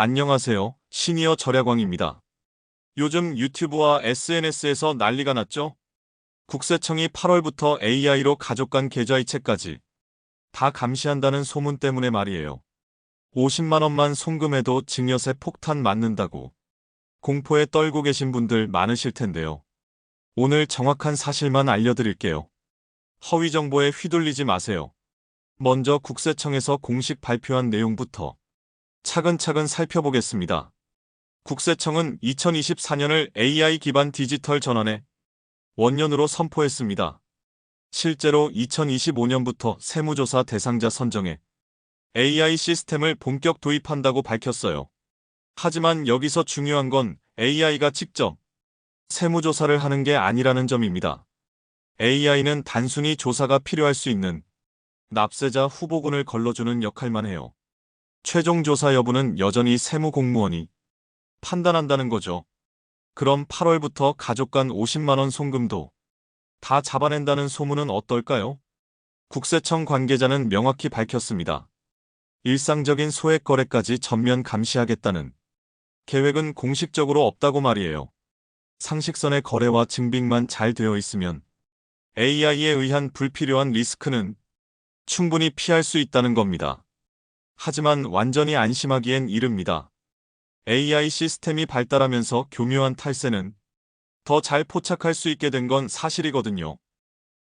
안녕하세요. 시니어 절야광입니다. 요즘 유튜브와 SNS에서 난리가 났죠? 국세청이 8월부터 AI로 가족 간 계좌이체까지 다 감시한다는 소문 때문에 말이에요. 50만 원만 송금해도 증여세 폭탄 맞는다고 공포에 떨고 계신 분들 많으실 텐데요. 오늘 정확한 사실만 알려드릴게요. 허위 정보에 휘둘리지 마세요. 먼저 국세청에서 공식 발표한 내용부터 차근차근 살펴보겠습니다. 국세청은 2024년을 AI 기반 디지털 전환의 원년으로 선포했습니다. 실제로 2025년부터 세무조사 대상자 선정에 AI 시스템을 본격 도입한다고 밝혔어요. 하지만 여기서 중요한 건 AI가 직접 세무조사를 하는 게 아니라는 점입니다. AI는 단순히 조사가 필요할 수 있는 납세자 후보군을 걸러주는 역할만 해요. 최종 조사 여부는 여전히 세무공무원이 판단한다는 거죠. 그럼 8월부터 가족 간 50만원 송금도 다 잡아낸다는 소문은 어떨까요? 국세청 관계자는 명확히 밝혔습니다. 일상적인 소액 거래까지 전면 감시하겠다는 계획은 공식적으로 없다고 말이에요. 상식선의 거래와 증빙만 잘 되어 있으면 AI에 의한 불필요한 리스크는 충분히 피할 수 있다는 겁니다. 하지만 완전히 안심하기엔 이릅니다. AI 시스템이 발달하면서 교묘한 탈세는 더 잘 포착할 수 있게 된 건 사실이거든요.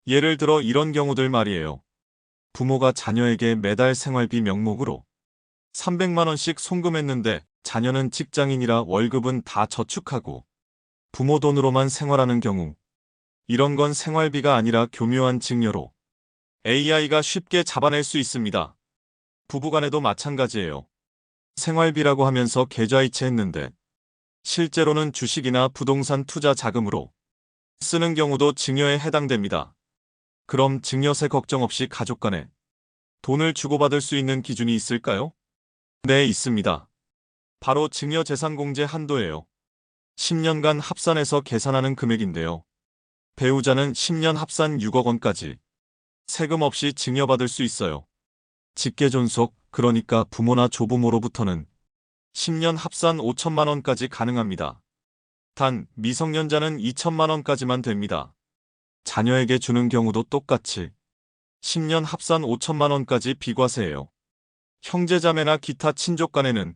예를 들어 이런 경우들 말이에요. 부모가 자녀에게 매달 생활비 명목으로 300만원씩 송금했는데 자녀는 직장인이라 월급은 다 저축하고 부모 돈으로만 생활하는 경우 이런 건 생활비가 아니라 교묘한 증여로 AI가 쉽게 잡아낼 수 있습니다. 부부간에도 마찬가지예요. 생활비라고 하면서 계좌이체 했는데 실제로는 주식이나 부동산 투자 자금으로 쓰는 경우도 증여에 해당됩니다. 그럼 증여세 걱정 없이 가족 간에 돈을 주고받을 수 있는 기준이 있을까요? 네, 있습니다. 바로 증여재산공제 한도예요. 10년간 합산해서 계산하는 금액인데요. 배우자는 10년 합산 6억 원까지 세금 없이 증여받을 수 있어요. 직계존속, 그러니까 부모나 조부모로부터는 10년 합산 5천만 원까지 가능합니다. 단 미성년자는 2천만 원까지만 됩니다. 자녀에게 주는 경우도 똑같이 10년 합산 5천만 원까지 비과세예요. 형제자매나 기타 친족 간에는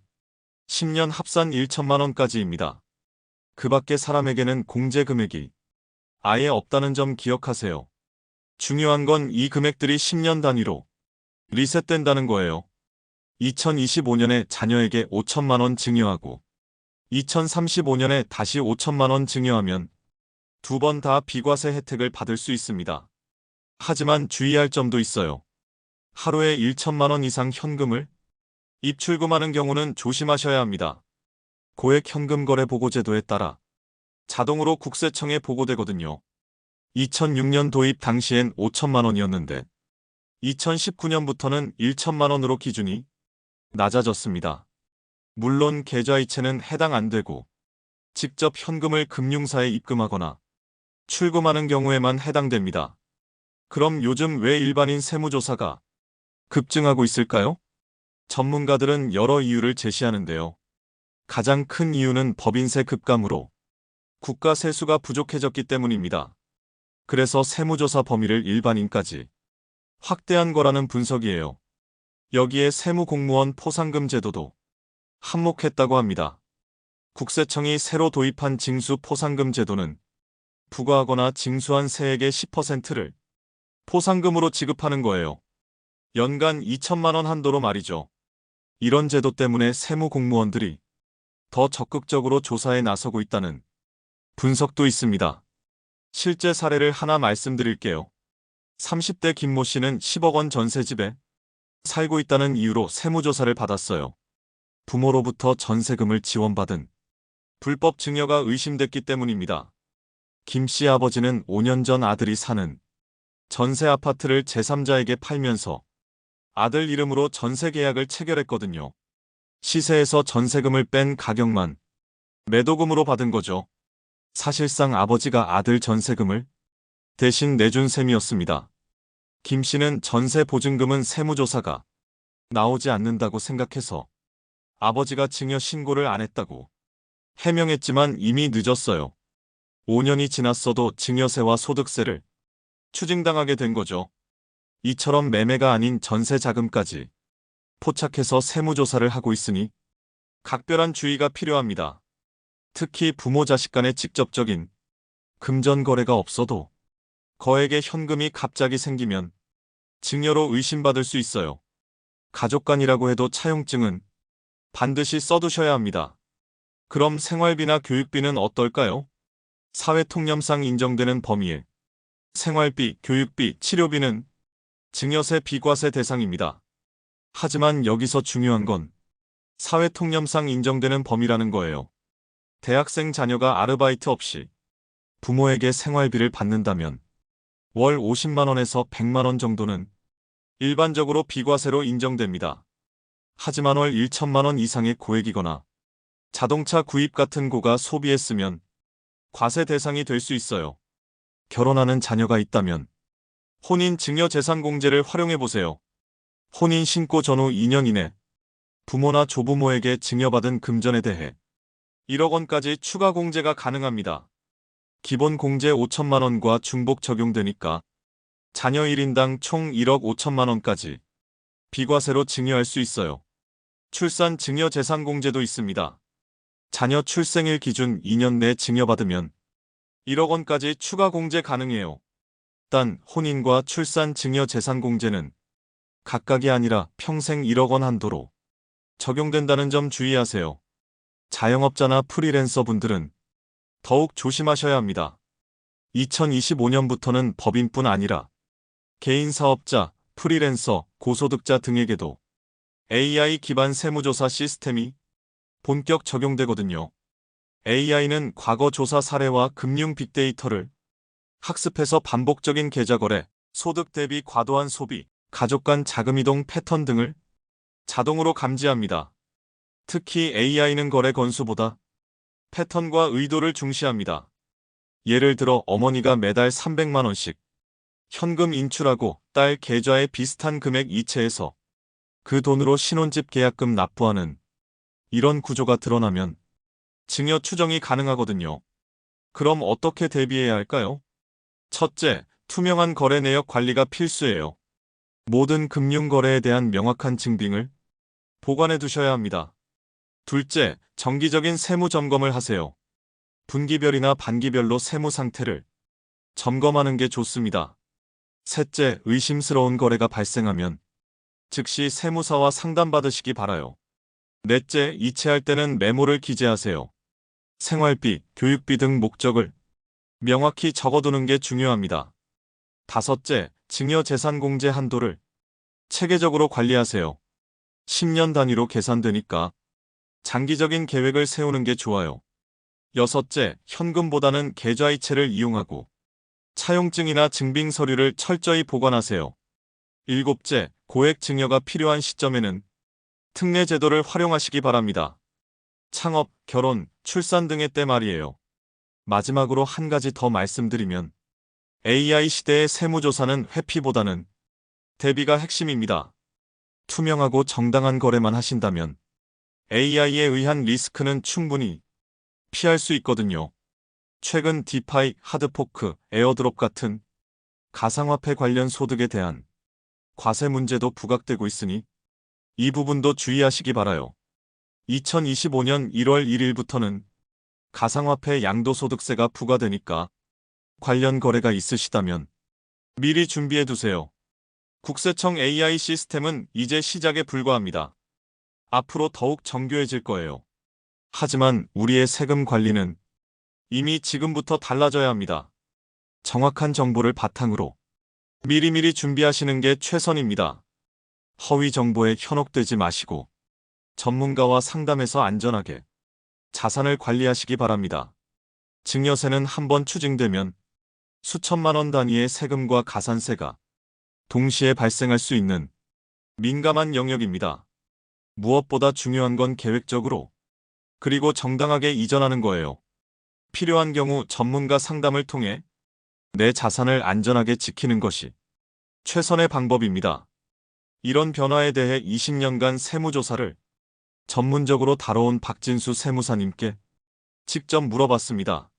10년 합산 1천만 원까지입니다. 그 밖의 사람에게는 공제 금액이 아예 없다는 점 기억하세요. 중요한 건 이 금액들이 10년 단위로 리셋된다는 거예요. 2025년에 자녀에게 5천만 원 증여하고 2035년에 다시 5천만 원 증여하면 두 번 다 비과세 혜택을 받을 수 있습니다. 하지만 주의할 점도 있어요. 하루에 1천만 원 이상 현금을 입출금하는 경우는 조심하셔야 합니다. 고액 현금 거래 보고제도에 따라 자동으로 국세청에 보고되거든요. 2006년 도입 당시엔 5천만 원이었는데 2019년부터는 1천만 원으로 기준이 낮아졌습니다. 물론 계좌이체는 해당 안 되고 직접 현금을 금융사에 입금하거나 출금하는 경우에만 해당됩니다. 그럼 요즘 왜 일반인 세무조사가 급증하고 있을까요? 전문가들은 여러 이유를 제시하는데요. 가장 큰 이유는 법인세 급감으로 국가 세수가 부족해졌기 때문입니다. 그래서 세무조사 범위를 일반인까지 확대한 거라는 분석이에요. 여기에 세무공무원 포상금 제도도 한몫했다고 합니다. 국세청이 새로 도입한 징수 포상금 제도는 부과하거나 징수한 세액의 10%를 포상금으로 지급하는 거예요. 연간 2천만 원 한도로 말이죠. 이런 제도 때문에 세무공무원들이 더 적극적으로 조사에 나서고 있다는 분석도 있습니다. 실제 사례를 하나 말씀드릴게요. 30대 김모 씨는 10억 원 전세집에 살고 있다는 이유로 세무조사를 받았어요. 부모로부터 전세금을 지원받은 불법 증여가 의심됐기 때문입니다. 김 씨 아버지는 5년 전 아들이 사는 전세 아파트를 제3자에게 팔면서 아들 이름으로 전세 계약을 체결했거든요. 시세에서 전세금을 뺀 가격만 매도금으로 받은 거죠. 사실상 아버지가 아들 전세금을 대신 내준 셈이었습니다. 김 씨는 전세 보증금은 세무조사가 나오지 않는다고 생각해서 아버지가 증여 신고를 안 했다고 해명했지만 이미 늦었어요. 5년이 지났어도 증여세와 소득세를 추징당하게 된 거죠. 이처럼 매매가 아닌 전세 자금까지 포착해서 세무조사를 하고 있으니 각별한 주의가 필요합니다. 특히 부모 자식 간의 직접적인 금전 거래가 없어도 거액의 현금이 갑자기 생기면 증여로 의심받을 수 있어요. 가족 간이라고 해도 차용증은 반드시 써두셔야 합니다. 그럼 생활비나 교육비는 어떨까요? 사회통념상 인정되는 범위에 생활비, 교육비, 치료비는 증여세 비과세 대상입니다. 하지만 여기서 중요한 건 사회통념상 인정되는 범위라는 거예요. 대학생 자녀가 아르바이트 없이 부모에게 생활비를 받는다면 월 50만원에서 100만원 정도는 일반적으로 비과세로 인정됩니다. 하지만 월 1천만원 이상의 고액이거나 자동차 구입 같은 고가 소비했으면 과세 대상이 될 수 있어요. 결혼하는 자녀가 있다면 혼인 증여 재산 공제를 활용해 보세요. 혼인 신고 전후 2년 이내 부모나 조부모에게 증여받은 금전에 대해 1억 원까지 추가 공제가 가능합니다. 기본 공제 5천만 원과 중복 적용되니까 자녀 1인당 총 1억 5천만 원까지 비과세로 증여할 수 있어요. 출산 증여 재산 공제도 있습니다. 자녀 출생일 기준 2년 내 증여받으면 1억 원까지 추가 공제 가능해요. 단 혼인과 출산 증여 재산 공제는 각각이 아니라 평생 1억 원 한도로 적용된다는 점 주의하세요. 자영업자나 프리랜서 분들은 더욱 조심하셔야 합니다. 2025년부터는 법인뿐 아니라 개인 사업자, 프리랜서, 고소득자 등에게도 AI 기반 세무조사 시스템이 본격 적용되거든요. AI는 과거 조사 사례와 금융 빅데이터를 학습해서 반복적인 계좌 거래, 소득 대비 과도한 소비, 가족 간 자금 이동 패턴 등을 자동으로 감지합니다. 특히 AI는 거래 건수보다 패턴과 의도를 중시합니다. 예를 들어 어머니가 매달 300만원씩 현금 인출하고 딸 계좌에 비슷한 금액 이체해서 그 돈으로 신혼집 계약금 납부하는 이런 구조가 드러나면 증여 추정이 가능하거든요. 그럼 어떻게 대비해야 할까요? 첫째, 투명한 거래 내역 관리가 필수예요. 모든 금융 거래에 대한 명확한 증빙을 보관해 두셔야 합니다. 둘째, 정기적인 세무 점검을 하세요. 분기별이나 반기별로 세무 상태를 점검하는 게 좋습니다. 셋째, 의심스러운 거래가 발생하면 즉시 세무사와 상담받으시기 바라요. 넷째, 이체할 때는 메모를 기재하세요. 생활비, 교육비 등 목적을 명확히 적어두는 게 중요합니다. 다섯째, 증여 재산 공제 한도를 체계적으로 관리하세요. 10년 단위로 계산되니까 장기적인 계획을 세우는 게 좋아요. 여섯째, 현금보다는 계좌이체를 이용하고 차용증이나 증빙 서류를 철저히 보관하세요. 일곱째, 고액 증여가 필요한 시점에는 특례 제도를 활용하시기 바랍니다. 창업, 결혼, 출산 등의 때 말이에요. 마지막으로 한 가지 더 말씀드리면 AI 시대의 세무조사는 회피보다는 대비가 핵심입니다. 투명하고 정당한 거래만 하신다면 AI에 의한 리스크는 충분히 피할 수 있거든요. 최근 디파이, 하드포크, 에어드롭 같은 가상화폐 관련 소득에 대한 과세 문제도 부각되고 있으니 이 부분도 주의하시기 바라요. 2025년 1월 1일부터는 가상화폐 양도소득세가 부과되니까 관련 거래가 있으시다면 미리 준비해 두세요. 국세청 AI 시스템은 이제 시작에 불과합니다. 앞으로 더욱 정교해질 거예요. 하지만 우리의 세금 관리는 이미 지금부터 달라져야 합니다. 정확한 정보를 바탕으로 미리미리 준비하시는 게 최선입니다. 허위 정보에 현혹되지 마시고 전문가와 상담해서 안전하게 자산을 관리하시기 바랍니다. 증여세는 한번 추징되면 수천만 원 단위의 세금과 가산세가 동시에 발생할 수 있는 민감한 영역입니다. 무엇보다 중요한 건 계획적으로 그리고 정당하게 이전하는 거예요. 필요한 경우 전문가 상담을 통해 내 자산을 안전하게 지키는 것이 최선의 방법입니다. 이런 변화에 대해 20년간 세무조사를 전문적으로 다뤄온 박진수 세무사님께 직접 물어봤습니다.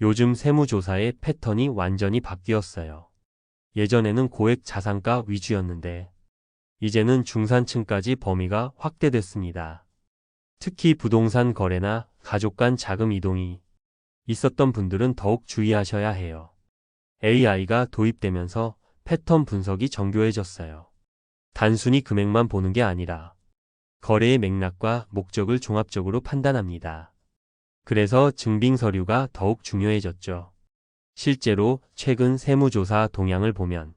요즘 세무조사의 패턴이 완전히 바뀌었어요. 예전에는 고액 자산가 위주였는데, 이제는 중산층까지 범위가 확대됐습니다. 특히 부동산 거래나 가족 간 자금 이동이 있었던 분들은 더욱 주의하셔야 해요. AI가 도입되면서 패턴 분석이 정교해졌어요. 단순히 금액만 보는 게 아니라 거래의 맥락과 목적을 종합적으로 판단합니다. 그래서 증빙 서류가 더욱 중요해졌죠. 실제로 최근 세무조사 동향을 보면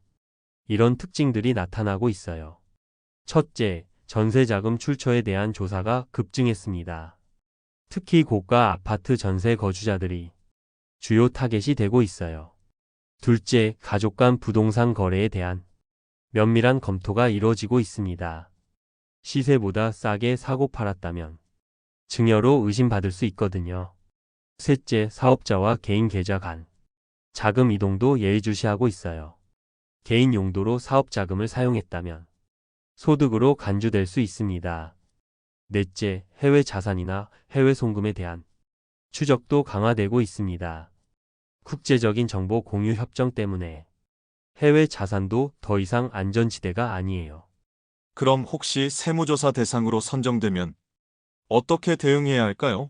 이런 특징들이 나타나고 있어요. 첫째, 전세자금 출처에 대한 조사가 급증했습니다. 특히 고가 아파트 전세 거주자들이 주요 타겟이 되고 있어요. 둘째, 가족 간 부동산 거래에 대한 면밀한 검토가 이루어지고 있습니다. 시세보다 싸게 사고 팔았다면 증여로 의심받을 수 있거든요. 셋째, 사업자와 개인 계좌 간 자금 이동도 예의주시하고 있어요. 개인 용도로 사업 자금을 사용했다면 소득으로 간주될 수 있습니다. 넷째, 해외 자산이나 해외 송금에 대한 추적도 강화되고 있습니다. 국제적인 정보 공유 협정 때문에 해외 자산도 더 이상 안전지대가 아니에요. 그럼 혹시 세무조사 대상으로 선정되면 어떻게 대응해야 할까요?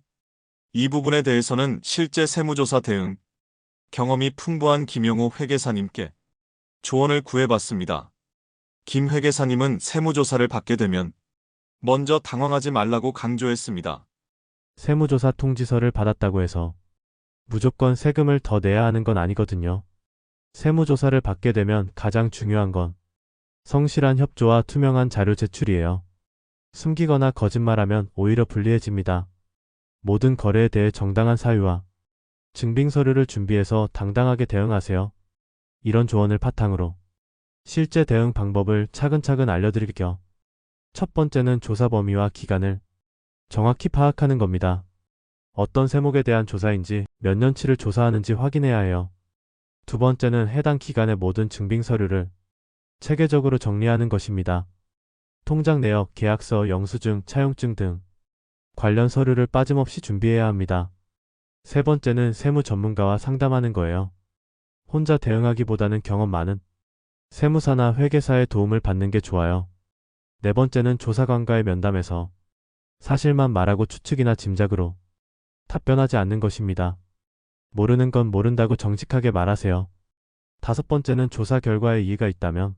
이 부분에 대해서는 실제 세무조사 대응 경험이 풍부한 김용호 회계사님께 조언을 구해봤습니다. 김 회계사님은 세무조사를 받게 되면 먼저 당황하지 말라고 강조했습니다. 세무조사 통지서를 받았다고 해서 무조건 세금을 더 내야 하는 건 아니거든요. 세무조사를 받게 되면 가장 중요한 건 성실한 협조와 투명한 자료 제출이에요. 숨기거나 거짓말하면 오히려 불리해집니다. 모든 거래에 대해 정당한 사유와 증빙 서류를 준비해서 당당하게 대응하세요. 이런 조언을 바탕으로 실제 대응 방법을 차근차근 알려드릴게요. 첫 번째는 조사 범위와 기간을 정확히 파악하는 겁니다. 어떤 세목에 대한 조사인지 몇 년치를 조사하는지 확인해야 해요. 두 번째는 해당 기간의 모든 증빙 서류를 체계적으로 정리하는 것입니다. 통장 내역, 계약서, 영수증, 차용증 등 관련 서류를 빠짐없이 준비해야 합니다. 세 번째는 세무 전문가와 상담하는 거예요. 혼자 대응하기보다는 경험 많은 세무사나 회계사의 도움을 받는 게 좋아요. 네 번째는 조사관과의 면담에서 사실만 말하고 추측이나 짐작으로 답변하지 않는 것입니다. 모르는 건 모른다고 정직하게 말하세요. 다섯 번째는 조사 결과에 이의가 있다면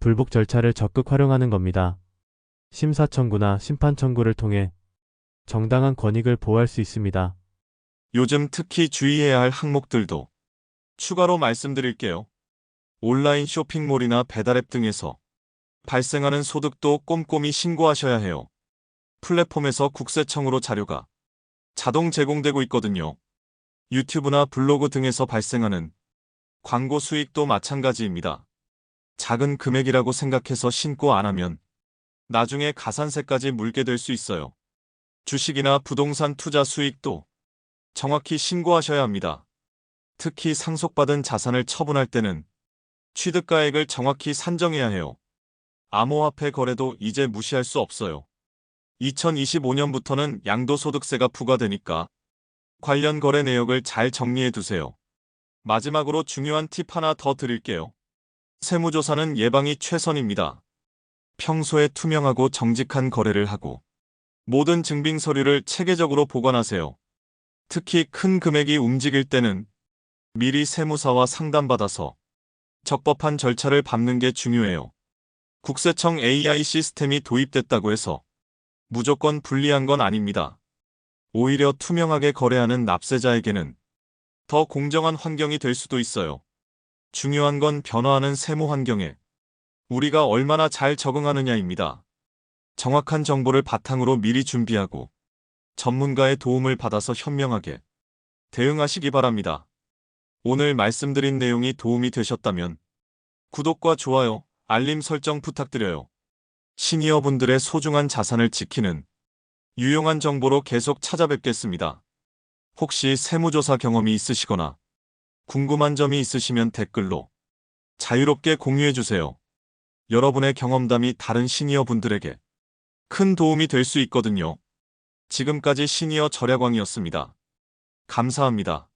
불복 절차를 적극 활용하는 겁니다. 심사 청구나 심판 청구를 통해 정당한 권익을 보호할 수 있습니다. 요즘 특히 주의해야 할 항목들도 추가로 말씀드릴게요. 온라인 쇼핑몰이나 배달앱 등에서 발생하는 소득도 꼼꼼히 신고하셔야 해요. 플랫폼에서 국세청으로 자료가 자동 제공되고 있거든요. 유튜브나 블로그 등에서 발생하는 광고 수익도 마찬가지입니다. 작은 금액이라고 생각해서 신고 안 하면 나중에 가산세까지 물게 될 수 있어요. 주식이나 부동산 투자 수익도 정확히 신고하셔야 합니다. 특히 상속받은 자산을 처분할 때는 취득가액을 정확히 산정해야 해요. 암호화폐 거래도 이제 무시할 수 없어요. 2025년부터는 양도소득세가 부과되니까 관련 거래 내역을 잘 정리해 두세요. 마지막으로 중요한 팁 하나 더 드릴게요. 세무조사는 예방이 최선입니다. 평소에 투명하고 정직한 거래를 하고 모든 증빙 서류를 체계적으로 보관하세요. 특히 큰 금액이 움직일 때는 미리 세무사와 상담받아서 적법한 절차를 밟는 게 중요해요. 국세청 AI 시스템이 도입됐다고 해서 무조건 불리한 건 아닙니다. 오히려 투명하게 거래하는 납세자에게는 더 공정한 환경이 될 수도 있어요. 중요한 건 변화하는 세무 환경에 우리가 얼마나 잘 적응하느냐입니다. 정확한 정보를 바탕으로 미리 준비하고 전문가의 도움을 받아서 현명하게 대응하시기 바랍니다. 오늘 말씀드린 내용이 도움이 되셨다면 구독과 좋아요, 알림 설정 부탁드려요. 시니어분들의 소중한 자산을 지키는 유용한 정보로 계속 찾아뵙겠습니다. 혹시 세무조사 경험이 있으시거나 궁금한 점이 있으시면 댓글로 자유롭게 공유해주세요. 여러분의 경험담이 다른 시니어분들에게 큰 도움이 될 수 있거든요. 지금까지 시니어 절약왕이었습니다. 감사합니다.